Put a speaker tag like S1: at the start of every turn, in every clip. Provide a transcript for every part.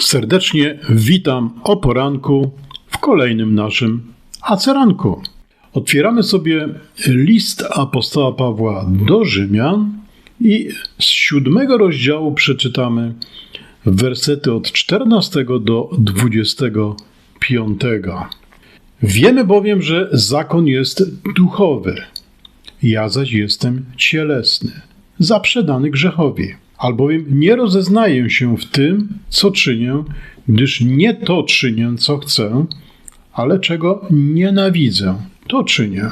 S1: Serdecznie witam o poranku w kolejnym naszym aceranku. Otwieramy sobie list apostoła Pawła do Rzymian i z siódmego rozdziału przeczytamy wersety od 14 do 25. Wiemy bowiem, że zakon jest duchowy, ja zaś jestem cielesny, zaprzedany grzechowi albowiem nie rozeznaję się w tym, co czynię, gdyż nie to czynię, co chcę, ale czego nienawidzę, to czynię.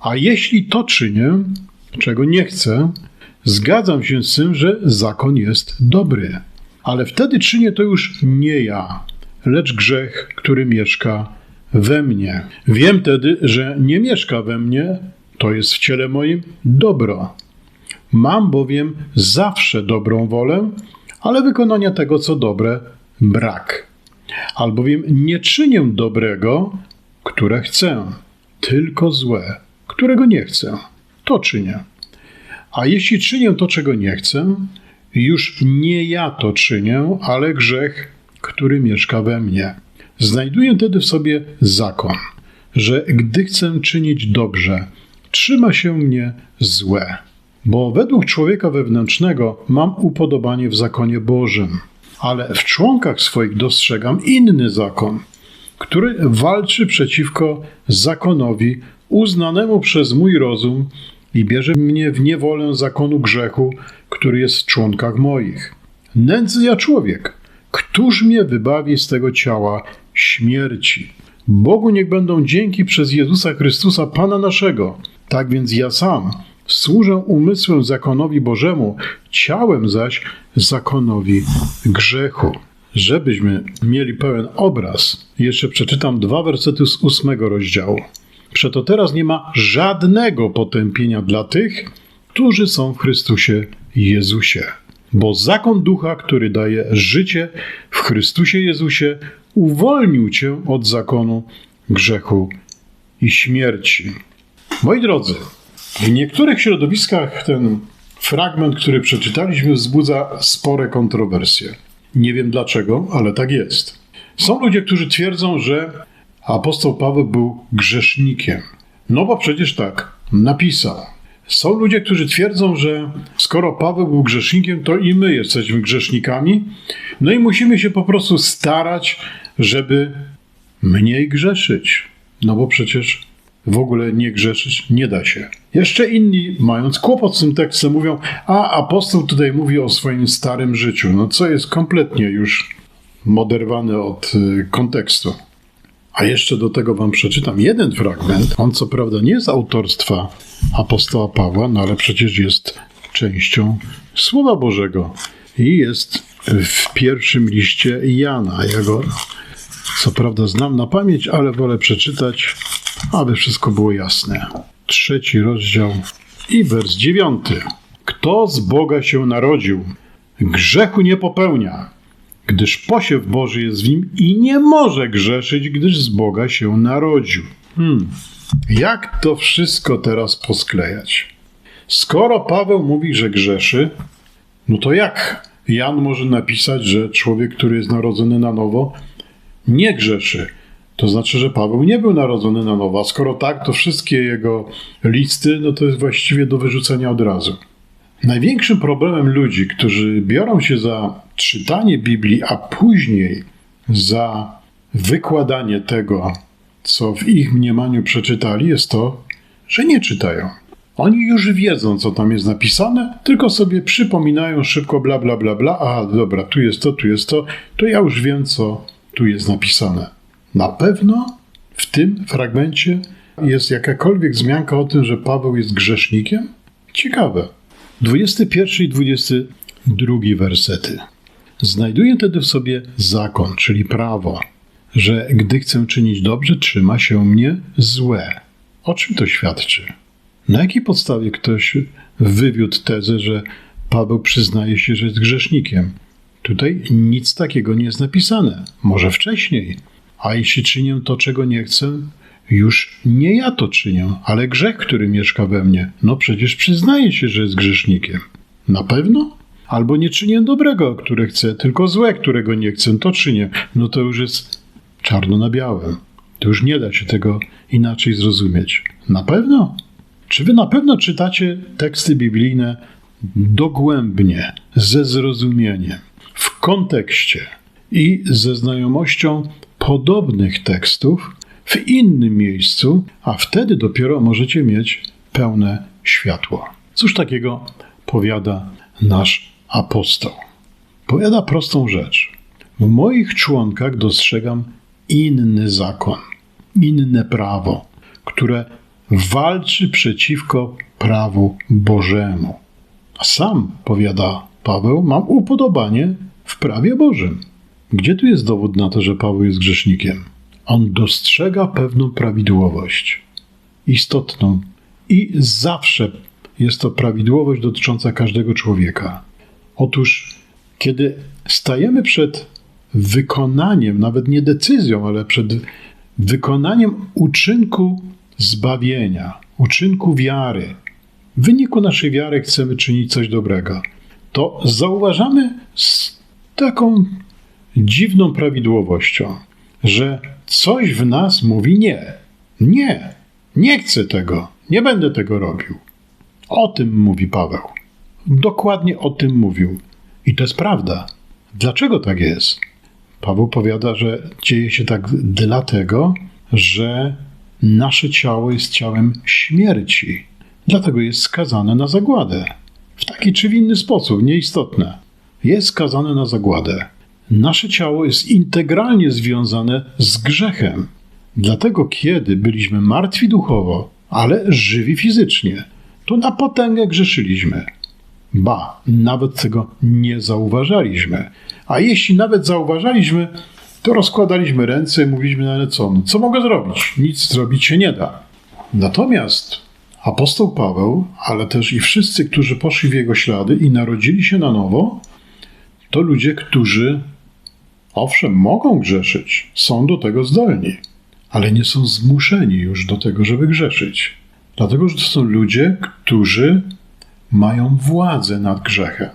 S1: A jeśli to czynię, czego nie chcę, zgadzam się z tym, że zakon jest dobry. Ale wtedy czynię to już nie ja, lecz grzech, który mieszka we mnie. Wiem tedy, że nie mieszka we mnie, to jest w ciele moim dobro Mam bowiem zawsze dobrą wolę, ale wykonania tego, co dobre, brak. Albowiem nie czynię dobrego, które chcę, tylko złe, którego nie chcę. To czynię. A jeśli czynię to, czego nie chcę, już nie ja to czynię, ale grzech, który mieszka we mnie. Znajduję tedy w sobie zakon, że gdy chcę czynić dobrze, trzyma się mnie złe bo według człowieka wewnętrznego mam upodobanie w zakonie Bożym, ale w członkach swoich dostrzegam inny zakon, który walczy przeciwko zakonowi uznanemu przez mój rozum i bierze mnie w niewolę zakonu grzechu, który jest w członkach moich. Nędzny ja człowiek, któż mnie wybawi z tego ciała śmierci? Bogu niech będą dzięki przez Jezusa Chrystusa, Pana naszego. Tak więc ja sam Służę umysłem zakonowi Bożemu, ciałem zaś zakonowi grzechu. Żebyśmy mieli pełen obraz, jeszcze przeczytam dwa wersety z ósmego rozdziału. Przeto teraz nie ma żadnego potępienia dla tych, którzy są w Chrystusie Jezusie. Bo zakon ducha, który daje życie w Chrystusie Jezusie, uwolnił cię od zakonu grzechu i śmierci. Moi drodzy, w niektórych środowiskach ten fragment, który przeczytaliśmy, wzbudza spore kontrowersje. Nie wiem dlaczego, ale tak jest. Są ludzie, którzy twierdzą, że apostoł Paweł był grzesznikiem. No bo przecież tak napisał. Są ludzie, którzy twierdzą, że skoro Paweł był grzesznikiem, to i my jesteśmy grzesznikami. No i musimy się po prostu starać, żeby mniej grzeszyć. No bo przecież w ogóle nie grzeszyć nie da się. Jeszcze inni, mając kłopot z tym tekstem, mówią, a apostoł tutaj mówi o swoim starym życiu, no co jest kompletnie już moderowane od y, kontekstu. A jeszcze do tego wam przeczytam jeden fragment. On co prawda nie jest autorstwa apostoła Pawła, no ale przecież jest częścią Słowa Bożego. I jest w pierwszym liście Jana. Ja go co prawda znam na pamięć, ale wolę przeczytać aby wszystko było jasne. Trzeci rozdział i wers dziewiąty. Kto z Boga się narodził, grzechu nie popełnia, gdyż posiew Boży jest w nim i nie może grzeszyć, gdyż z Boga się narodził. Hmm. Jak to wszystko teraz posklejać? Skoro Paweł mówi, że grzeszy, no to jak Jan może napisać, że człowiek, który jest narodzony na nowo, nie grzeszy? To znaczy, że Paweł nie był narodzony na nowo. A skoro tak, to wszystkie jego listy, no to jest właściwie do wyrzucenia od razu. Największym problemem ludzi, którzy biorą się za czytanie Biblii, a później za wykładanie tego, co w ich mniemaniu przeczytali, jest to, że nie czytają. Oni już wiedzą, co tam jest napisane, tylko sobie przypominają szybko bla bla bla bla. Aha, dobra, tu jest to, tu jest to, to ja już wiem, co tu jest napisane. Na pewno w tym fragmencie jest jakakolwiek wzmianka o tym, że Paweł jest grzesznikiem? Ciekawe. 21 i 22 wersety. Znajduję tedy w sobie zakon, czyli prawo, że gdy chcę czynić dobrze, trzyma się mnie złe. O czym to świadczy? Na jakiej podstawie ktoś wywiódł tezę, że Paweł przyznaje się, że jest grzesznikiem? Tutaj nic takiego nie jest napisane. Może wcześniej. A jeśli czynię to, czego nie chcę, już nie ja to czynię, ale grzech, który mieszka we mnie. No przecież przyznaje się, że jest grzesznikiem. Na pewno? Albo nie czynię dobrego, które chcę, tylko złe, którego nie chcę, to czynię. No to już jest czarno na białym. To już nie da się tego inaczej zrozumieć. Na pewno? Czy wy na pewno czytacie teksty biblijne dogłębnie, ze zrozumieniem, w kontekście i ze znajomością podobnych tekstów w innym miejscu, a wtedy dopiero możecie mieć pełne światło. Cóż takiego powiada nasz apostoł? Powiada prostą rzecz. W moich członkach dostrzegam inny zakon, inne prawo, które walczy przeciwko prawu Bożemu. A sam, powiada Paweł, mam upodobanie w prawie Bożym. Gdzie tu jest dowód na to, że Paweł jest grzesznikiem? On dostrzega pewną prawidłowość, istotną, i zawsze jest to prawidłowość dotycząca każdego człowieka. Otóż, kiedy stajemy przed wykonaniem, nawet nie decyzją, ale przed wykonaniem uczynku zbawienia, uczynku wiary, w wyniku naszej wiary chcemy czynić coś dobrego, to zauważamy taką dziwną prawidłowością, że coś w nas mówi nie. Nie, nie chcę tego, nie będę tego robił. O tym mówi Paweł. Dokładnie o tym mówił. I to jest prawda. Dlaczego tak jest? Paweł powiada, że dzieje się tak dlatego, że nasze ciało jest ciałem śmierci. Dlatego jest skazane na zagładę. W taki czy w inny sposób, nieistotne. Jest skazane na zagładę. Nasze ciało jest integralnie związane z grzechem. Dlatego, kiedy byliśmy martwi duchowo, ale żywi fizycznie, to na potęgę grzeszyliśmy. Ba, nawet tego nie zauważaliśmy. A jeśli nawet zauważaliśmy, to rozkładaliśmy ręce i mówiliśmy, no ale co, no, co mogę zrobić? Nic zrobić się nie da. Natomiast apostoł Paweł, ale też i wszyscy, którzy poszli w jego ślady i narodzili się na nowo, to ludzie, którzy owszem, mogą grzeszyć, są do tego zdolni, ale nie są zmuszeni już do tego, żeby grzeszyć. Dlatego, że to są ludzie, którzy mają władzę nad grzechem.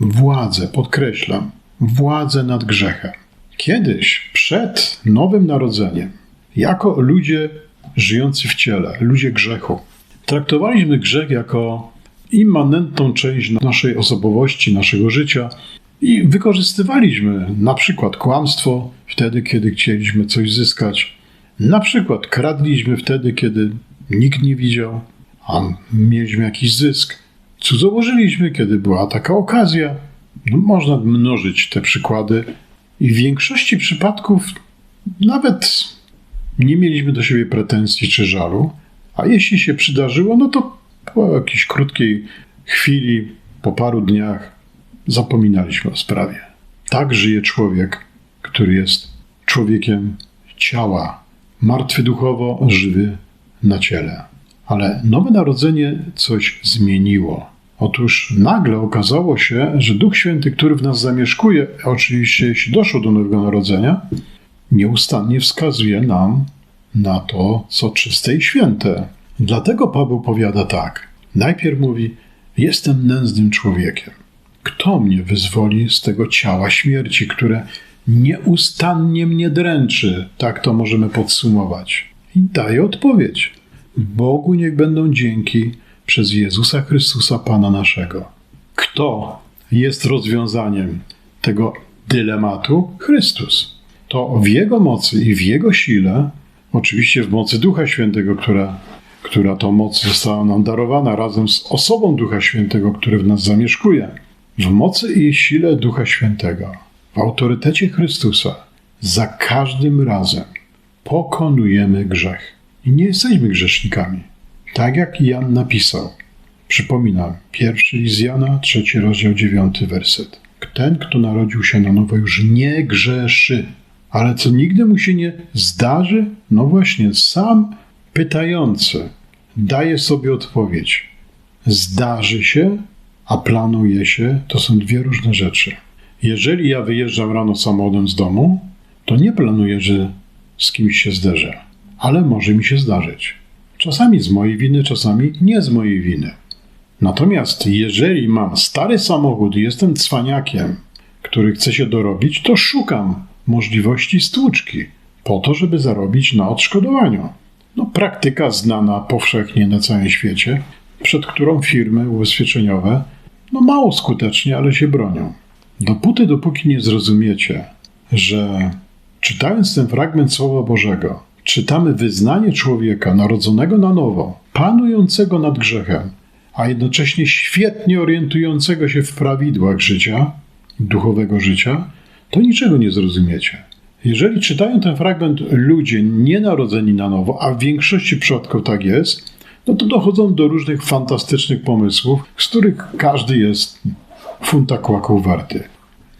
S1: Władzę, podkreślam, władzę nad grzechem. Kiedyś, przed Nowym Narodzeniem, jako ludzie żyjący w ciele, ludzie grzechu, traktowaliśmy grzech jako immanentną część naszej osobowości, naszego życia i wykorzystywaliśmy na przykład kłamstwo wtedy, kiedy chcieliśmy coś zyskać. Na przykład kradliśmy wtedy, kiedy nikt nie widział, a mieliśmy jakiś zysk. Cudzołożyliśmy, kiedy była taka okazja. No, można mnożyć te przykłady i w większości przypadków nawet nie mieliśmy do siebie pretensji czy żalu, a jeśli się przydarzyło, no to po jakiejś krótkiej chwili, po paru dniach zapominaliśmy o sprawie. Tak żyje człowiek, który jest człowiekiem ciała, martwy duchowo, żywy na ciele. Ale nowe narodzenie coś zmieniło. Otóż nagle okazało się, że Duch Święty, który w nas zamieszkuje, oczywiście jeśli doszło do nowego narodzenia, nieustannie wskazuje nam na to, co czyste i święte. Dlatego Paweł powiada tak. Najpierw mówi: Jestem nędznym człowiekiem. Kto mnie wyzwoli z tego ciała śmierci, które nieustannie mnie dręczy? Tak to możemy podsumować. I daje odpowiedź. Bogu niech będą dzięki przez Jezusa Chrystusa, Pana naszego. Kto jest rozwiązaniem tego dylematu? Chrystus. To w Jego mocy i w Jego sile, oczywiście w mocy Ducha Świętego, która, która to moc została nam darowana razem z osobą Ducha Świętego, który w nas zamieszkuje w mocy i sile Ducha Świętego, w autorytecie Chrystusa, za każdym razem pokonujemy grzech. I nie jesteśmy grzesznikami. Tak jak Jan napisał. Przypominam, pierwszy list Jana, trzeci rozdział, dziewiąty werset. Ten, kto narodził się na nowo, już nie grzeszy. Ale co nigdy mu się nie zdarzy? No właśnie, sam pytający daje sobie odpowiedź. Zdarzy się, a planuje się, to są dwie różne rzeczy. Jeżeli ja wyjeżdżam rano samochodem z domu, to nie planuję, że z kimś się zderzę, ale może mi się zdarzyć. Czasami z mojej winy, czasami nie z mojej winy. Natomiast jeżeli mam stary samochód i jestem cwaniakiem, który chce się dorobić, to szukam możliwości stłuczki po to, żeby zarobić na odszkodowaniu. No, praktyka znana powszechnie na całym świecie, przed którą firmy ubezpieczeniowe no mało skutecznie, ale się bronią. Dopóty, dopóki nie zrozumiecie, że czytając ten fragment Słowa Bożego, czytamy wyznanie człowieka narodzonego na nowo, panującego nad grzechem, a jednocześnie świetnie orientującego się w prawidłach życia, duchowego życia, to niczego nie zrozumiecie. Jeżeli czytają ten fragment ludzie nienarodzeni na nowo, a w większości przypadków tak jest, no to dochodzą do różnych fantastycznych pomysłów, z których każdy jest funta kłaków warty.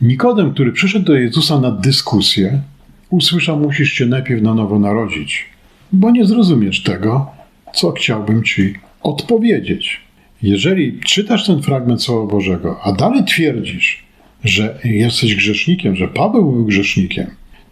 S1: Nikodem, który przyszedł do Jezusa na dyskusję, usłyszał: Musisz się najpierw na nowo narodzić, bo nie zrozumiesz tego, co chciałbym ci odpowiedzieć. Jeżeli czytasz ten fragment Słowa Bożego, a dalej twierdzisz, że jesteś grzesznikiem, że Paweł był grzesznikiem,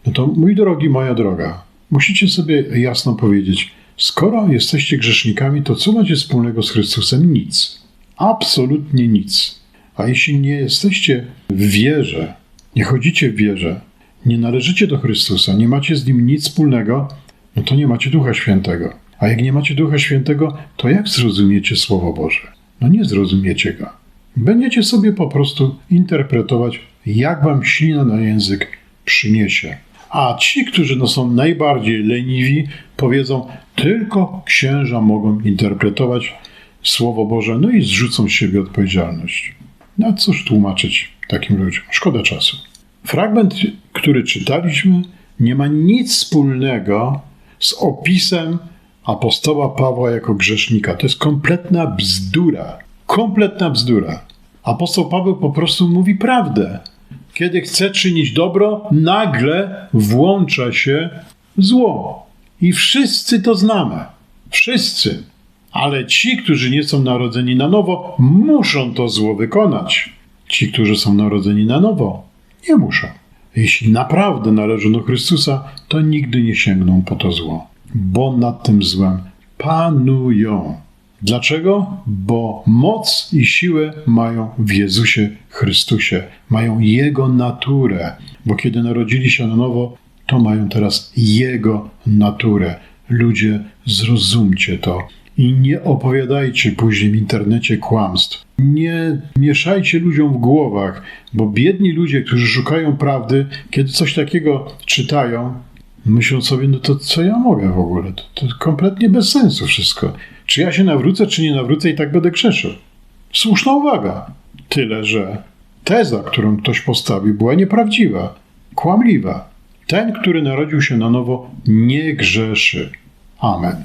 S1: no to mój drogi, moja droga, musicie sobie jasno powiedzieć, skoro jesteście grzesznikami, to co macie wspólnego z Chrystusem? Nic. Absolutnie nic. A jeśli nie jesteście w wierze, nie chodzicie w wierze, nie należycie do Chrystusa, nie macie z Nim nic wspólnego, no to nie macie Ducha Świętego. A jak nie macie Ducha Świętego, to jak zrozumiecie Słowo Boże? No nie zrozumiecie go. Będziecie sobie po prostu interpretować, jak wam ślina na język przyniesie. A ci, którzy no są najbardziej leniwi, powiedzą, tylko księża mogą interpretować Słowo Boże, no i zrzucą z siebie odpowiedzialność. No cóż tłumaczyć takim ludziom? Szkoda czasu. Fragment, który czytaliśmy, nie ma nic wspólnego z opisem apostoła Pawła jako grzesznika. To jest kompletna bzdura. Kompletna bzdura. Apostoł Paweł po prostu mówi prawdę. Kiedy chce czynić dobro, nagle włącza się zło. I wszyscy to znamy. Wszyscy. Ale ci, którzy nie są narodzeni na nowo, muszą to zło wykonać. Ci, którzy są narodzeni na nowo, nie muszą. Jeśli naprawdę należą do Chrystusa, to nigdy nie sięgną po to zło, bo nad tym złem panują. Dlaczego? Bo moc i siłę mają w Jezusie Chrystusie, mają Jego naturę, bo kiedy narodzili się na nowo, to mają teraz Jego naturę. Ludzie, zrozumcie to i nie opowiadajcie później w internecie kłamstw. Nie mieszajcie ludziom w głowach, bo biedni ludzie, którzy szukają prawdy, kiedy coś takiego czytają, myślą sobie, no to co ja mogę w ogóle? To, to kompletnie bez sensu wszystko. Czy ja się nawrócę, czy nie nawrócę i tak będę grzeszył? Słuszna uwaga. Tyle, że teza, którą ktoś postawił, była nieprawdziwa, kłamliwa. Ten, który narodził się na nowo, nie grzeszy. Amen.